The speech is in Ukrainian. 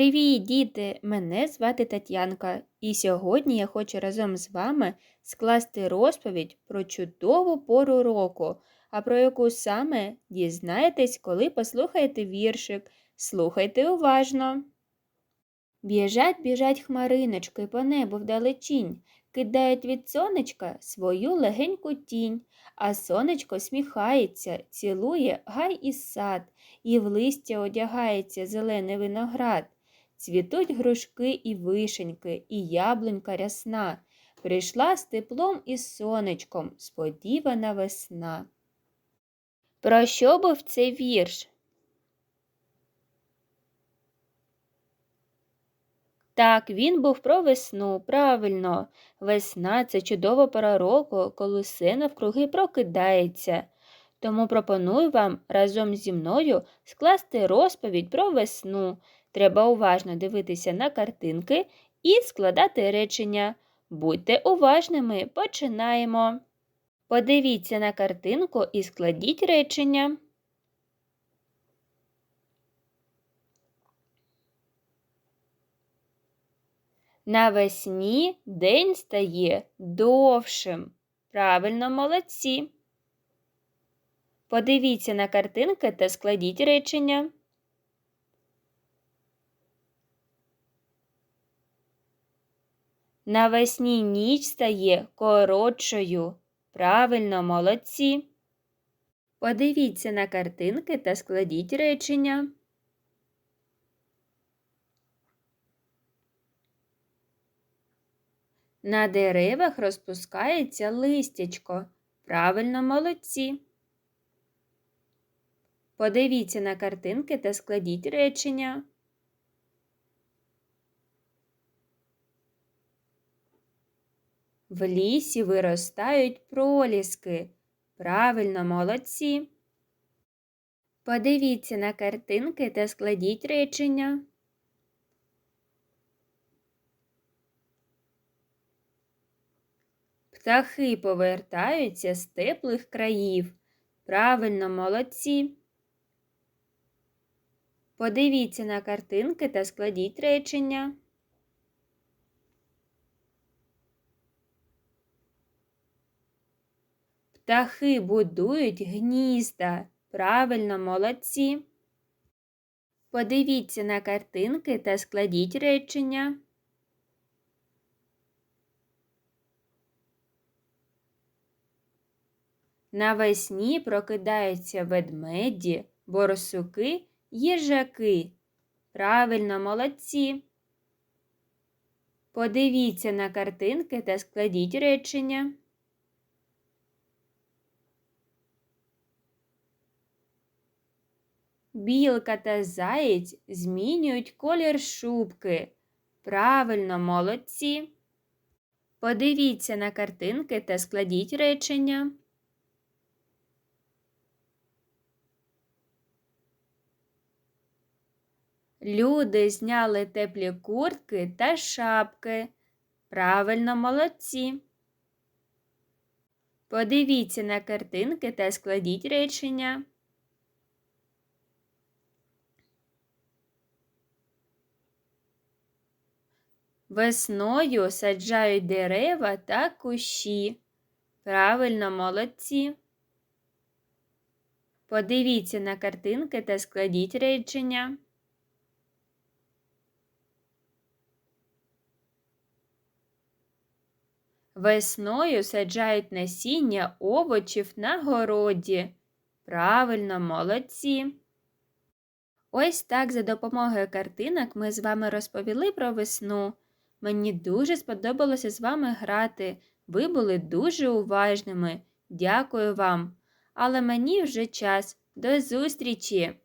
Привіт, діти! Мене звати Тетянка, і сьогодні я хочу разом з вами скласти розповідь про чудову пору року, а про яку саме дізнаєтесь, коли послухаєте віршик. Слухайте уважно. Біжать, біжать хмариночки по небу вдалечінь, кидають від сонечка свою легеньку тінь, а сонечко сміхається, цілує гай і сад, і в листя одягається зелений виноград. Цвітуть грушки і вишеньки, і яблунька рясна. Прийшла з теплом і сонечком сподівана весна. Про що був цей вірш? Так, він був про весну, правильно. Весна це чудова пора року, коли все навкруги прокидається. Тому пропоную вам разом зі мною скласти розповідь про весну. Треба уважно дивитися на картинки і складати речення. Будьте уважними, починаємо. Подивіться на картинку і складіть речення. Навесні день стає довшим. Правильно, молодці. Подивіться на картинки та складіть речення. Навесні ніч стає коротшою. Правильно, молодці. Подивіться на картинки та складіть речення. На деревах розпускається листячко. Правильно, молодці. Подивіться на картинки та складіть речення. В лісі виростають проліски. Правильно, молодці. Подивіться на картинки та складіть речення. Птахи повертаються з теплих країв. Правильно, молодці. Подивіться на картинки та складіть речення. Птахи будують гнізда. Правильно, молодці. Подивіться на картинки та складіть речення. Навесні прокидаються ведмеді, борсуки, їжаки. Правильно, молодці. Подивіться на картинки та складіть речення. Білка та заєць змінюють колір шубки. Правильно, молодці. Подивіться на картинки та складіть речення. Люди зняли теплі куртки та шапки. Правильно, молодці. Подивіться на картинки та складіть речення. Весною саджають дерева та кущі. Правильно, молодці. Подивіться на картинки та складіть речення. Весною саджають насіння овочів на городі. Правильно, молодці. Ось так за допомогою картинок ми з вами розповіли про весну. Мені дуже сподобалося з вами грати. Ви були дуже уважними. Дякую вам. Але мені вже час. До зустрічі!